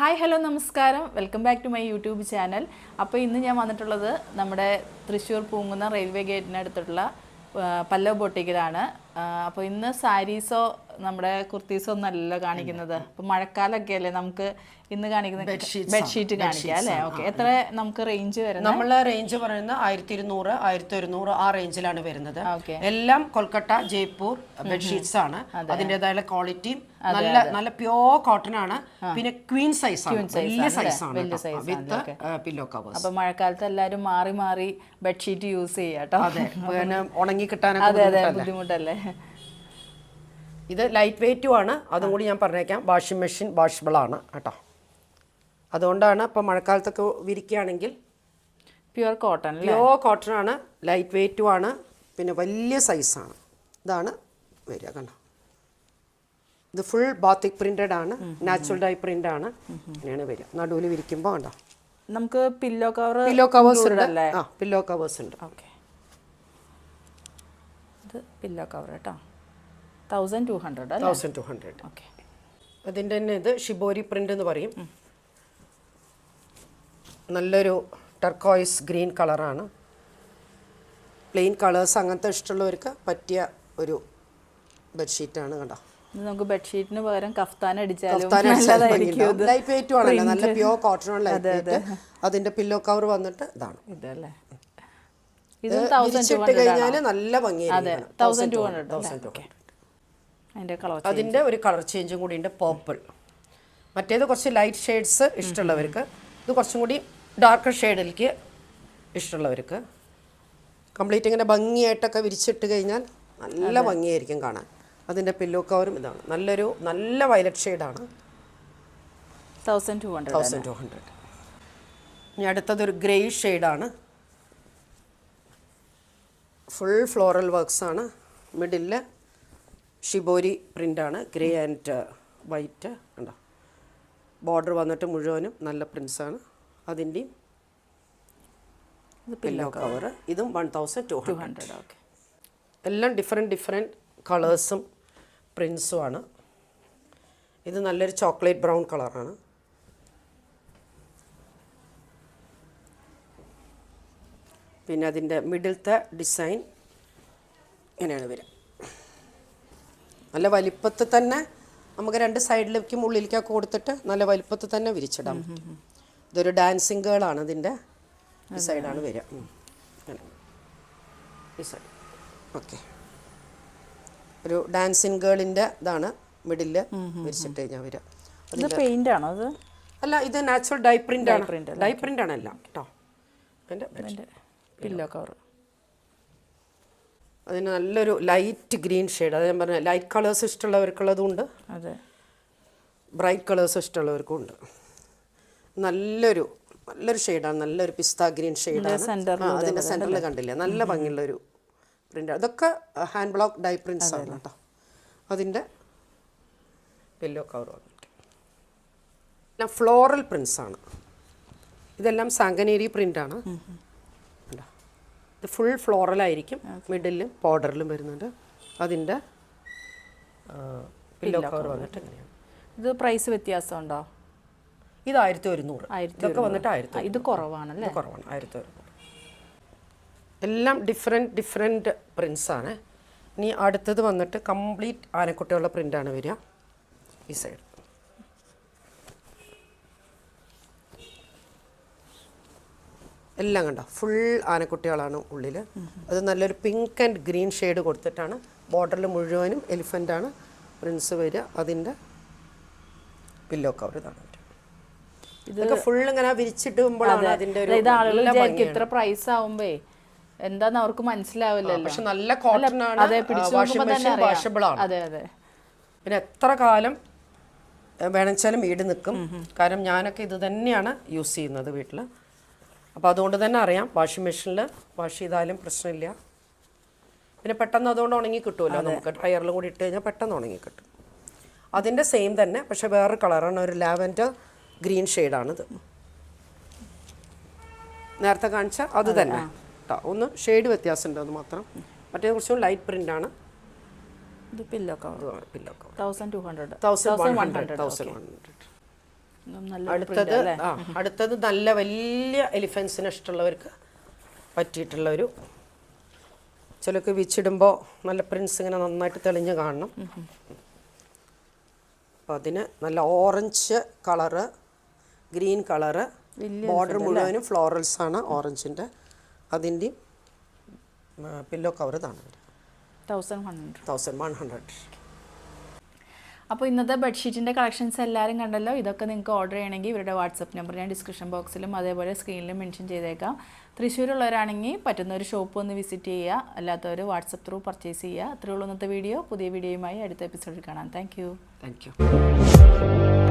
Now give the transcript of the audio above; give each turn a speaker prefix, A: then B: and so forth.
A: Hi hello നമസ്കാരം. Welcome back to my YouTube channel. അപ്പോൾ ഇന്ന് ഞാൻ വന്നിട്ടുള്ളത് നമ്മുടെ തൃശ്ശൂർ പൂങ്ങുന്ന റെയിൽവേ ഗേറ്റിനടുത്തുള്ള പല്ലവ് ബൊട്ടിക്കിലാണ്. അപ്പോൾ ഇന്ന് സാരീസോ നമ്മുടെ കുർത്തീസ് ഒന്നല്ല കാണിക്കുന്നത്. അപ്പൊ മഴക്കാലൊക്കെ അല്ലേ നമുക്ക് ഇന്ന് കാണിക്കുന്ന ബെഡ്ഷീറ്റ് കാണിക്കാം അല്ലേ? ഓക്കെ. എത്ര നമുക്ക് റേഞ്ച് വരുന്നത്?
B: നമ്മളെ റേഞ്ച് പറയുന്നത് ആയിരത്തി ഇരുന്നൂറ് ആയിരത്തി ഒരുന്നൂറ് ആ റേഞ്ചിലാണ് വരുന്നത് എല്ലാം കൊൽക്കട്ട ജയ്പൂർ ബെഡ്ഷീറ്റ്സ് ആണ്. അതിന്റെതായ ക്വാളിറ്റിയും നല്ല നല്ല പ്യോർ കോട്ടൺ ആണ്. പിന്നെ ക്വീൻ സൈസ് ആണ്. വലിയ സൈസ് ആണ് വിത്ത് പില്ലോ കവേഴ്സ്
A: അപ്പോൾ മഴക്കാലത്ത് എല്ലാരും മാറി മാറി ബെഡ്ഷീറ്റ് യൂസ് ചെയ്യാട്ടോ
B: അതെ. ഉണങ്ങി കിട്ടാനൊക്കെ ബുദ്ധിമുട്ടല്ലേ. ഇത് ലൈറ്റ് വെയ്റ്റും ആണ്. അതും കൂടി ഞാൻ പറഞ്ഞേക്കാം. വാഷിംഗ് മെഷീൻ വാഷബിളാണ് കേട്ടോ. അതുകൊണ്ടാണ് ഇപ്പോൾ മഴക്കാലത്തൊക്കെ വിരിക്കുകയാണെങ്കിൽ
A: പ്യുവർ കോട്ടൺ
B: പ്യുവർ കോട്ടൺ ആണ് ലൈറ്റ് വെയ്റ്റും ആണ് പിന്നെ വലിയ സൈസാണ് ഇതാണ് വരിക കണ്ടോ? ഇത് ഫുൾ ബാത്തിക് പ്രിന്റഡ് ആണ് നാച്ചുറൽ ഡൈ പ്രിന്റ് ആണ്. ഇങ്ങനെയാണ് വരിക. നടുവിൽ വിരിക്കുമ്പോൾ കണ്ടോ?
A: നമുക്ക് പില്ലോ കവർ
B: പില്ലോ കവേഴ്സ് ഉണ്ട്. ആ പില്ലോ കവേഴ്സ് ഉണ്ട്.
A: ഓക്കെ ഇത് പില്ലോ കവർ കേട്ടോ. തൗസൻഡ് ടു ഹൺഡ്രഡ് അല്ലേ?
B: തൗസൻഡ് ടു ഹൺഡ്രഡ്
A: ഓക്കെ
B: അതിന്റെ തന്നെ ഇത് ഷിബോരി പ്രിന്റ് എന്ന് പറയും. നല്ലൊരു ടർക്കോയിസ് ഗ്രീൻ കളറാണ് പ്ലെയിൻ കളേഴ്സ് അങ്ങനത്തെ ഇഷ്ടമുള്ളവർക്ക് പറ്റിയ ഒരു ബെഡ്ഷീറ്റാണ് കണ്ടോ.
A: നമുക്ക് ബെഡ്ഷീറ്റിന് പകരം കഫ്താൻ അടിച്ചാലും
B: ലൈറ്റ് വെയിറ്റും ആണല്ലോ നല്ല പ്യോർ കോട്ടൺ ലൈറ്റ് വെയിറ്റ് അതിന്റെ പില്ലോ കവർ വന്നിട്ട് ഇതാണ്.
A: ഇതല്ലേ?
B: ഇത് കഴിഞ്ഞാൽ നല്ല ഭംഗിയായിരിക്കും.
A: Thousand two hundred
B: thousand two അതിന്റെ ഒരു കളർ ചേഞ്ചും കൂടി ഉണ്ട് പേർപ്പിൾ മറ്റേത് കുറച്ച് ലൈറ്റ് ഷെയ്ഡ്സ് ഇഷ്ടമുള്ളവർക്ക് ഇത് കുറച്ചും കൂടി ഡാർക്ക് ഷെയ്ഡിലേക്ക് ഇഷ്ടമുള്ളവർക്ക്. കംപ്ലീറ്റ് ഇങ്ങനെ ഭംഗിയായിട്ടൊക്കെ വിരിച്ചിട്ട് കഴിഞ്ഞാൽ നല്ല ഭംഗിയായിരിക്കും കാണാൻ. അതിന്റെ പില്ലോ കവറും ഇതാണ്. നല്ലൊരു നല്ല വയലറ്റ് ഷെയ്ഡാണ്
A: thousand two hundred
B: thousand two hundred ഇനി അടുത്തതൊരു ഗ്രേ ഷെയ്ഡാണ് ഫുൾ ഫ്ലോറൽ വർക്ക്സ് ആണ്. മിഡിലിൽ ഷിബോരി പ്രിന്റാണ് ഗ്രേ ആൻഡ് വൈറ്റ് ഉണ്ടോ ബോർഡർ വന്നിട്ട് മുഴുവനും നല്ല പ്രിൻസാണ് അതിന്റെയും പില്ലോ കവർ ഇതും one thousand two hundred.
A: Okay.
B: എല്ലാം ഡിഫറെന്റ് ഡിഫറെന്റ് കളേഴ്സും പ്രിൻസും ആണ് ഇത് നല്ലൊരു ചോക്ലേറ്റ് ബ്രൗൺ കളറാണ്. പിന്നെ അതിന്റെ മിഡിലത്തെ ഡിസൈൻ ഇങ്ങനെയാണ് വരിക. നല്ല വലിപ്പത്തിൽ തന്നെ നമുക്ക് രണ്ട് സൈഡിലേക്കും ഉള്ളിലേക്കൊക്കെ കൊടുത്തിട്ട് നല്ല വലിപ്പത്തിൽ തന്നെ വിരിച്ചിടാം. പറ്റും ഇതൊരു ഡാൻസിങ് ഗേളാണ് ഇതിന്റെ ഈ സൈഡാണ് വരിക. ഈ സൈഡ് ഓക്കെ ഒരു ഡാൻസിങ് ഗേളിന്റെ ഇതാണ് മിഡിൽ വിരിച്ചിട്ട് കഴിഞ്ഞാൽ വരിക.
A: ഇത് പെയിന്റ് ആണോ അത്?
B: അല്ല ഇത് നാച്ചുറൽ ഡൈ പ്രിന്റ് ആണ്. ഡൈ പ്രിന്റ് ആണ് എല്ലാം കേട്ടോ.
A: പില്ലോ കവർ
B: അതിന് നല്ലൊരു ലൈറ്റ് ഗ്രീൻ ഷെയ്ഡ് അത് ഞാൻ പറഞ്ഞ ലൈറ്റ് കളേഴ്സ് ഇഷ്ടമുള്ളവർക്കുള്ളതും ഉണ്ട്
A: അതെ.
B: ബ്രൈറ്റ് കളേഴ്സ് ഇഷ്ടമുള്ളവർക്കും ഉണ്ട് നല്ലൊരു നല്ലൊരു ഷെയ്ഡാണ് നല്ലൊരു പിസ്ത ഗ്രീൻ ഷെയ്ഡാണ്
A: സെന്ററിലും
B: അതിന്റെ സെന്ററിൽ കണ്ടില്ലേ? നല്ല ഭംഗിയുള്ളൊരു പ്രിന്റ് അതൊക്കെ ഹാൻഡ് ബ്ലോക്ക് ഡൈ പ്രിൻസ് ആണ് കേട്ടോ. അതിന്റെ യെല്ലോ കവർ വന്നിട്ട്. എല്ലാം ഫ്ലോറൽ പ്രിൻസ് ആണ്. ഇതെല്ലാം സാങ്കനേരി പ്രിന്റാണ്? ഇത് ഫുൾ ഫ്ലോറലായിരിക്കും മിഡിലും ബോർഡറിലും വരുന്നുണ്ട്. അതിന്റെ പില്ലോ കവർ വന്നിട്ട് എങ്ങനെയാണ്
A: ഇത് പ്രൈസ് വ്യത്യാസമുണ്ടോ?
B: ഇത് ആയിരത്തി ഒരുന്നൂറ് ഇതൊക്കെ വന്നിട്ട് ആയിരത്തി
A: ഇത് കുറവാണല്ലേ?
B: കുറവാണ്. ആയിരത്തി ഒരുന്നൂറ് എല്ലാം ഡിഫറെന്റ് ഡിഫറെന്റ് പ്രിൻസ് ആണ്. ഇനി അടുത്തത് വന്നിട്ട് കംപ്ലീറ്റ് ആനക്കുട്ടിയുള്ള പ്രിന്റാണ് വരിക. ഈ സൈഡ് എല്ലാം കണ്ടോ? ഫുൾ ആനക്കുട്ടികളാണ് ഉള്ളിൽ അത് നല്ലൊരു പിങ്ക് ആൻഡ് ഗ്രീൻ ഷെയ്ഡ് കൊടുത്തിട്ടാണ്. ബോർഡറിൽ മുഴുവനും എലിഫന്റ് ആണ്. പ്രിൻസ് വരിക. അതിന്റെ പില്ലോ കവർ ഇതാണ്. ഇതൊക്കെ ഫുൾ ഇങ്ങനെ വിരിച്ചിടുമ്പോഴാണ് അതിന്റെ ഒരു
A: ഇത് ആളുകൾ
B: നല്ല
A: വിചാരിക്കും ഇത്ര പ്രൈസ് ആവുമ്പേ എന്താന്ന് അവർക്ക് മനസ്സിലാവില്ലല്ലോ.
B: പക്ഷെ നല്ല കോട്ടൺ ആണ്. വാഷബിൾ ആണ്.
A: അതെ അതെ.
B: പിന്നെ എത്ര കാലം വേണമെച്ചാലും ഈട് നിൽക്കും. കാരണം ഞാനൊക്കെ ഇത് തന്നെയാണ് യൂസ് ചെയ്യുന്നത് വീട്ടിൽ അപ്പോൾ അതുകൊണ്ട് തന്നെ അറിയാം വാഷിംഗ് മെഷീനിൽ വാഷ് ചെയ്താലും പ്രശ്നമില്ല. പിന്നെ പെട്ടെന്ന് അതുകൊണ്ട് ഉണങ്ങി കിട്ടുമല്ലോ നമുക്ക്. ഡ്രയറിലും കൂടി ഇട്ട് കഴിഞ്ഞാൽ പെട്ടെന്ന് ഉണങ്ങി കിട്ടും. അതിന്റെ സെയിം തന്നെ പക്ഷെ വേറൊരു കളറാണ് ഒരു ലാവൻഡർ ഗ്രീൻ ഷെയ്ഡാണിത്. നേരത്തെ കാണിച്ച അത് തന്നെ കേട്ടോ ഒന്ന് ഷെയ്ഡ് വ്യത്യാസമുണ്ട് അത് മാത്രം. മറ്റേ കുറച്ചും ലൈറ്റ് പ്രിന്റ് ആണ്
A: ഇത് pillow cover.
B: Pillow cover.
A: Thousand two hundred
B: thousand one hundred thousand one hundred അടുത്തത് ആ അടുത്തത് നല്ല വലിയ എലിഫൻസിന് ഇഷ്ടമുള്ളവർക്ക് പറ്റിയിട്ടുള്ള ഒരു ചിലക്ക് വിച്ചിടുമ്പോൾ നല്ല പ്രിൻസ് ഇങ്ങനെ നന്നായിട്ട് തെളിഞ്ഞ് കാണണം. അപ്പോൾ അതിന് നല്ല orange colour green colour border മുഴുവനും ഫ്ലോറൽസ് ആണ് ഓറഞ്ചിന്റെ അതിന്റെ പില്ലോ കവർ ഇതാണ്.
A: Thousand hundred
B: thousand one hundred
A: അപ്പോൾ ഇന്നത്തെ ബെഡ്ഷീറ്റിന്റെ കളക്ഷൻസ് എല്ലാവരും കണ്ടല്ലോ? ഇതൊക്കെ നിങ്ങൾക്ക് ഓർഡർ ചെയ്യണമെങ്കിൽ ഇവരുടെ വാട്സപ്പ് നമ്പർ ഞാൻ ഡിസ്ക്രിപ്ഷൻ ബോക്സിലും അതേപോലെ സ്ക്രീനിലും മെൻഷൻ ചെയ്തേക്കാം. തൃശ്ശൂരുള്ളവരാണെങ്കിൽ പറ്റുന്ന ഒരു ഷോപ്പ് ഒന്ന് വിസിറ്റ് ചെയ്യുക. അല്ലാത്തവർ വാട്സപ്പ് ത്രൂ പർച്ചേസ് ചെയ്യുക. അത്രയുള്ള ഇന്നത്തെ വീഡിയോ പുതിയ വീഡിയോയുമായി അടുത്ത എപ്പിസോഡിൽ കാണാം. Thank you
B: thank you